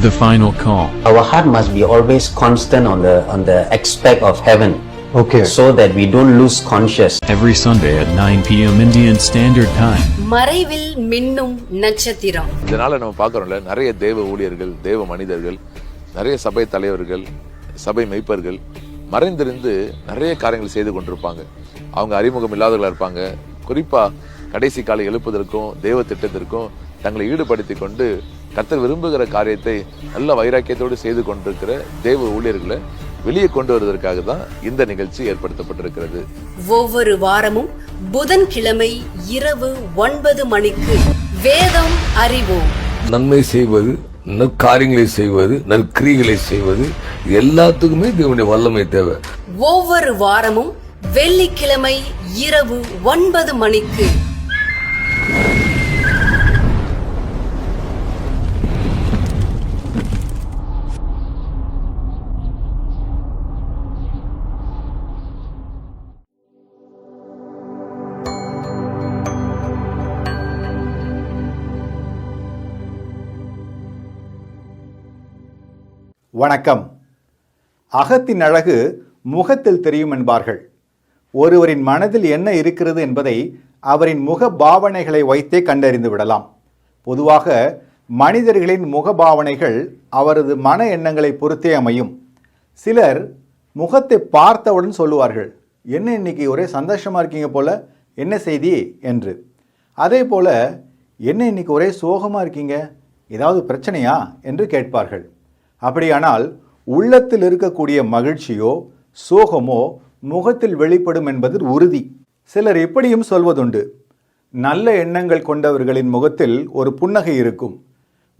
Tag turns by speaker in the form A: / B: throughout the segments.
A: The final call.
B: Our heart must be always constant on the on the aspect of heaven
C: Okay.
B: so that we don't lose conscious.
A: Every Sunday at 9 p.m. Indian Standard Time.
D: மறைவில் மின்னும் நட்சத்திரம்
E: இதனால நம்ம பார்க்குறோம்ல நிறைய தேவ ஊழியர்கள் தேவ மனிதர்கள் நிறைய சபை தலைவர்கள் சபை மெய்ப்பர்கள் மறைந்திருந்து நிறைய காரியங்கள் செய்து கொண்டிருப்பாங்க அவங்க அறிமுகம் இல்லாதவர்களாக இருப்பாங்க குறிப்பா கடைசி காலை எழுப்புதற்கும் தேவ திட்டத்திற்கும் தங்களை ஈடுபடுத்தி கொண்டு கர்த்தர் விரும்புகிற காரியத்தை நல்ல வைராக்கியத்தோடு செய்து கொண்டிருக்கிற தேவ ஊழியர்களை வெளியே கொண்டு வருவதற்காக தான் இந்த நிகழ்ச்சி ஏற்படுத்தப்பட்டிருக்கிறது.
D: ஒவ்வொரு வாரமும் புதன்கிழமை இரவு ஒன்பது மணிக்கு வேதம் அறிவோம்.
F: நன்மை செய்வது நற்காரியங்களை செய்வது நற்கிரிகளை செய்வது எல்லாத்துக்குமே தேவனுடைய வல்லமை தேவை.
D: ஒவ்வொரு வாரமும் வெள்ளிக்கிழமை இரவு ஒன்பது மணிக்கு
C: வணக்கம். அகத்தின் அழகு முகத்தில் தெரியும் என்பார்கள் ஒருவரின் மனதில் என்ன இருக்கிறது என்பதை அவரின் முக பாவனைகளை வைத்தே கண்டறிந்து விடலாம். பொதுவாக மனிதர்களின் முக பாவனைகள் அவரது மன எண்ணங்களை பொறுத்தே அமையும். சிலர் முகத்தை பார்த்தவுடன் சொல்லுவார்கள் என்ன இன்னைக்கு ஒரே சந்தோஷமாக இருக்கீங்க போல? என்ன செய்தி? என்று. அதே போல் என்ன இன்னைக்கு ஒரே சோகமாக இருக்கீங்க? ஏதாவது பிரச்சனையா? என்று கேட்பார்கள். அப்படியானால் உள்ளத்தில் இருக்கக்கூடிய மகிழ்ச்சியோ சோகமோ முகத்தில் வெளிப்படும் என்பது உறுதி. சிலர் இப்படியும் சொல்வதுண்டு நல்ல எண்ணங்கள் கொண்டவர்களின் முகத்தில் ஒரு புன்னகை இருக்கும்.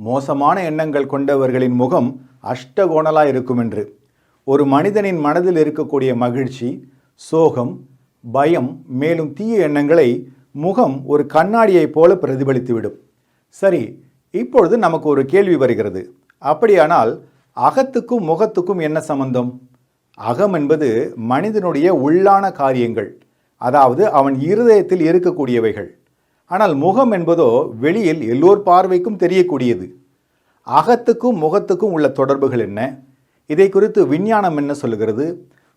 C: மோசமான எண்ணங்கள் கொண்டவர்களின் முகம் அஷ்டகோணலா இருக்கும் என்று ஒரு மனிதனின் மனதில் இருக்கக்கூடிய மகிழ்ச்சி சோகம் பயம் மேலும் தீய எண்ணங்களை முகம் ஒரு கண்ணாடியைப் போல பிரதிபலித்துவிடும். சரி இப்பொழுது நமக்கு ஒரு கேள்வி வருகிறது. அப்படியானால் அகத்துக்கும் முகத்துக்கும் என்ன சம்பந்தம்? அகம் என்பது மனிதனுடைய உள்ளான காரியங்கள். அதாவது அவன் இருதயத்தில் இருக்கக்கூடியவைகள். ஆனால் முகம் என்பதோ வெளியில் எல்லோர் பார்வைக்கும் தெரியக்கூடியது. அகத்துக்கும் முகத்துக்கும் உள்ள தொடர்புகள் என்ன? இதை குறித்து விஞ்ஞானம் என்ன சொல்லுகிறது?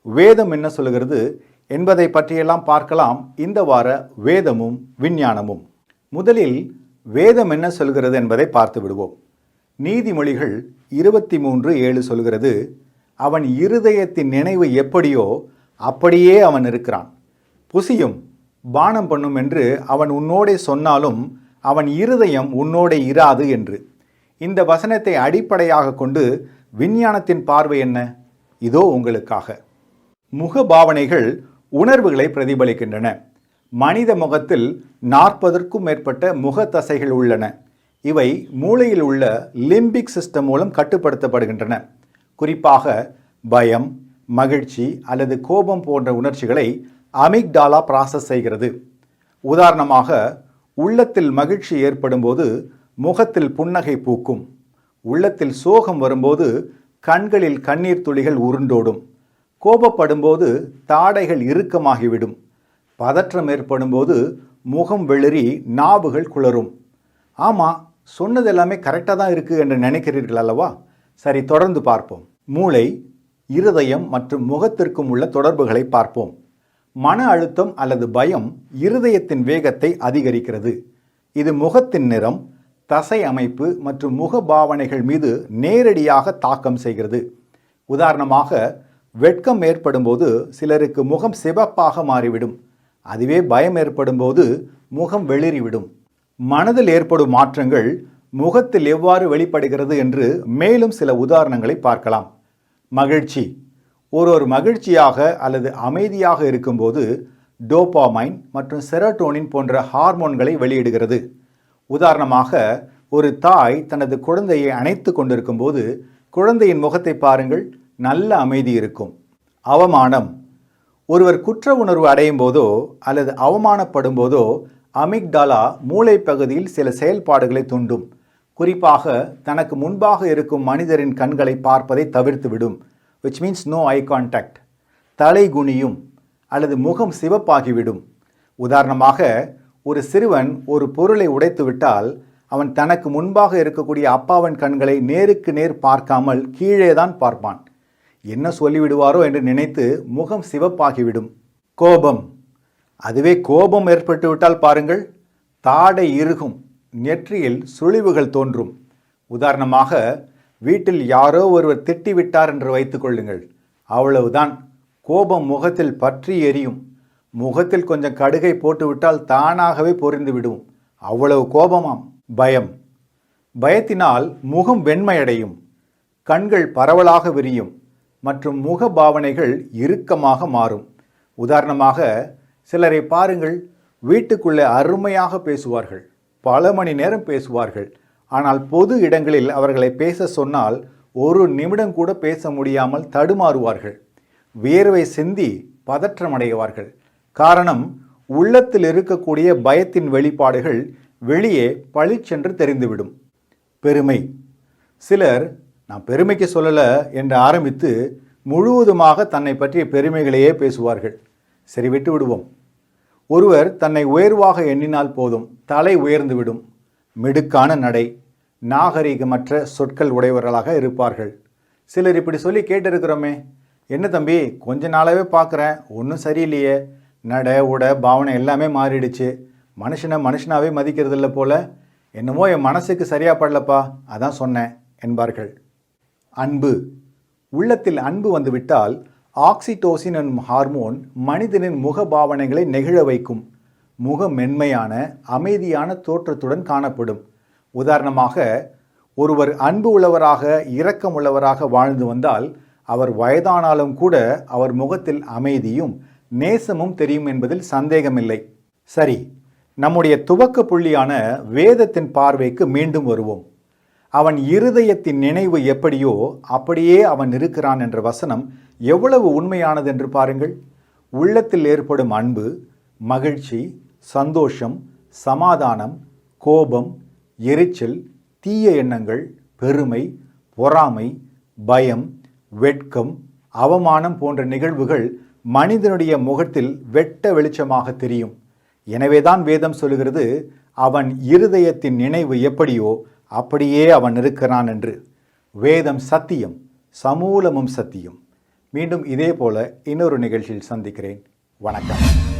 C: வேதம் என்ன சொல்லுகிறது? என்பதை பற்றியெல்லாம் பார்க்கலாம் இந்த வார வேதமும் விஞ்ஞானமும். முதலில் வேதம் என்ன சொல்கிறது என்பதை பார்த்து விடுவோம். நீதிமொழிகள் இருபத்தி மூன்று ஏழு சொல்கிறது அவன் இருதயத்தின் நினைவு எப்படியோ அப்படியே அவன் இருக்கிறான். புசியும் பானம் பண்ணும் என்று அவன் உன்னோடே சொன்னாலும் அவன் இருதயம் உன்னோடே இராது என்று. இந்த வசனத்தை அடிப்படையாக கொண்டு விஞ்ஞானத்தின் பார்வை என்ன? இதோ உங்களுக்காக. முக பாவனைகள் உணர்வுகளை பிரதிபலிக்கின்றன. மனித முகத்தில் நாற்பதற்கும் மேற்பட்ட முகத்தசைகள் உள்ளன. இவை மூளையில் உள்ள லிம்பிக் சிஸ்டம் மூலம் கட்டுப்படுத்தப்படுகின்றன. குறிப்பாக பயம் மகிழ்ச்சி அல்லது கோபம் போன்ற உணர்ச்சிகளை அமிக்டாலா ப்ராசஸ் செய்கிறது. உதாரணமாக உள்ளத்தில் மகிழ்ச்சி ஏற்படும்போது முகத்தில் புன்னகை பூக்கும். உள்ளத்தில் சோகம் வரும்போது கண்களில் கண்ணீர் துளிகள் உருண்டோடும். கோபப்படும்போது தாடைகள் இறுக்கமாகிவிடும். பதற்றம் ஏற்படும்போது முகம் வெளிரி நாவுகள் குளரும். ஆமாம் சொன்னது எல்லாமே கரெக்டாக தான் இருக்குது என்று நினைக்கிறீர்கள் அல்லவா? சரி தொடர்ந்து பார்ப்போம். மூளை இருதயம் மற்றும் முகத்திற்கும் உள்ள தொடர்புகளை பார்ப்போம். மன அழுத்தம் அல்லது பயம் இருதயத்தின் வேகத்தை அதிகரிக்கிறது. இது முகத்தின் நிறம் தசை அமைப்பு மற்றும் முக பாவனைகள் மீது நேரடியாக தாக்கம் செய்கிறது. உதாரணமாக வெட்கம் ஏற்படும்போது சிலருக்கு முகம் சிவப்பாக மாறிவிடும். அதுவே பயம் ஏற்படும்போது முகம் வெளிறிவிடும் மனதில் ஏற்படும் மாற்றங்கள் முகத்தில் எவ்வாறு வெளிப்படுகிறது என்று மேலும் சில உதாரணங்களை பார்க்கலாம். மகிழ்ச்சி. ஒருவர் மகிழ்ச்சியாக அல்லது அமைதியாக இருக்கும்போது டோபாமைன் மற்றும் செரட்டோனின் போன்ற ஹார்மோன்களை வெளியிடுகிறது. உதாரணமாக ஒரு தாய் தனது குழந்தையை அணைத்து கொண்டிருக்கும்போது குழந்தையின் முகத்தை பாருங்கள் நல்ல அமைதி இருக்கும். அவமானம். ஒருவர் குற்ற உணர்வு அடையும் போதோ அல்லது அவமானப்படும் போதோ அமிக்டாலா மூளை பகுதியில் சில செயல்பாடுகளை தூண்டும். குறிப்பாக தனக்கு முன்பாக இருக்கும் மனிதரின் கண்களை பார்ப்பதை தவிர்த்துவிடும் which means no eye contact தலை குனியும் அல்லது முகம் சிவப்பாகிவிடும். உதாரணமாக ஒரு சிறுவன் ஒரு பொருளை உடைத்துவிட்டால் அவன் தனக்கு முன்பாக இருக்கக்கூடிய அப்பாவின் கண்களை நேருக்கு நேர் பார்க்காமல் கீழே தான் பார்ப்பான். என்ன சொல்லிவிடுவாரோ என்று நினைத்து முகம் சிவப்பாகிவிடும். கோபம். அதுவே கோபம் ஏற்பட்டுவிட்டால் பாருங்கள் தாடை இறுகும் நெற்றியில் சுழிவுகள் தோன்றும். உதாரணமாக வீட்டில் யாரோ ஒருவர் திட்டிவிட்டார் என்று வைத்துக் கொள்ளுங்கள். அவ்வளவுதான். கோபம் முகத்தில் பற்றி எரியும். முகத்தில் கொஞ்சம் கடுகை போட்டுவிட்டால் தானாகவே பொறிந்துவிடும் அவ்வளவு கோபமாம். பயம். பயத்தினால் முகம் வெண்மையடையும். கண்கள் பரவலாக விரியும். மற்றும் முக பாவனைகள் இறுக்கமாக மாறும். உதாரணமாக சிலரை பாருங்கள் வீட்டுக்குள்ளே அருமையாக பேசுவார்கள் பல மணி நேரம் பேசுவார்கள். ஆனால் பொது இடங்களில் அவர்களை பேச சொன்னால் ஒரு நிமிடம் கூட பேச முடியாமல் தடுமாறுவார்கள். வியர்வை சிந்தி பதற்றமடைவார்கள். காரணம் உள்ளத்தில் இருக்கக்கூடிய பயத்தின் வெளிப்பாடுகள் வெளியே பளிச்சென்று தெரிந்துவிடும். பெருமை. சிலர் நான் பெருமைக்கு சொல்லலை என்று ஆரம்பித்து முழுவதுமாக தன்னை பற்றிய பெருமைகளையே பேசுவார்கள். சரி விட்டு விடுவோம் ஒருவர் தன்னை உயர்வாக எண்ணினால் போதும் தலை உயர்ந்துவிடும் மிடுக்கான நடை நாகரிகமற்ற சொற்கள் உடையவர்களாக இருப்பார்கள். சிலர் இப்படி சொல்லி கேட்டிருக்கிறோமே என்ன தம்பி கொஞ்ச நாளாகவே பார்க்குறேன் ஒன்றும் சரியில்லையே. நட உட பாவனை எல்லாமே மாறிடுச்சு. மனுஷனை மனுஷனாகவே மதிக்கிறது இல்லை போல. என்னமோ என் மனசுக்கு சரியா படலப்பா அதான் சொன்னேன் என்பார்கள். அன்பு. உள்ளத்தில் அன்பு வந்துவிட்டால் ஆக்சிடோசின் என்னும் ஹார்மோன் மனிதனின் முக பாவனைகளை நெகிழ வைக்கும் முக மென்மையான அமைதியான தோற்றத்துடன் காணப்படும். உதாரணமாக ஒருவர் அன்பு உள்ளவராக இரக்கம் உள்ளவராக வாழ்ந்து வந்தால் அவர் வயதானாலும் கூட அவர் முகத்தில் அமைதியும் நேசமும் தெரியும் என்பதில் சந்தேகமில்லை. சரி நம்முடைய துவக்க புள்ளியான வேதத்தின் பார்வைக்கு மீண்டும் வருவோம். அவன் இருதயத்தின் நினைவு எப்படியோ அப்படியே அவன் இருக்கிறான் என்ற வசனம் எவ்வளவு உண்மையானது என்று பாருங்கள். உள்ளத்தில் ஏற்படும் அன்பு மகிழ்ச்சி சந்தோஷம் சமாதானம் கோபம் எரிச்சல் தீய எண்ணங்கள் பெருமை பொறாமை பயம் வெட்கம் அவமானம் போன்ற நிகழ்வுகள் மனிதனுடைய முகத்தில் வெட்ட வெளிச்சமாக தெரியும். எனவேதான் வேதம் சொல்லுகிறது அவன் இருதயத்தின் நினைவு எப்படியோ அப்படியே அவன் இருக்கிறான் என்று. வேதம் சத்தியம் சமூலமும் சத்தியம். மீண்டும் இதே போல இன்னொரு நிகழ்ச்சியில் சந்திக்கிறேன். வணக்கம்.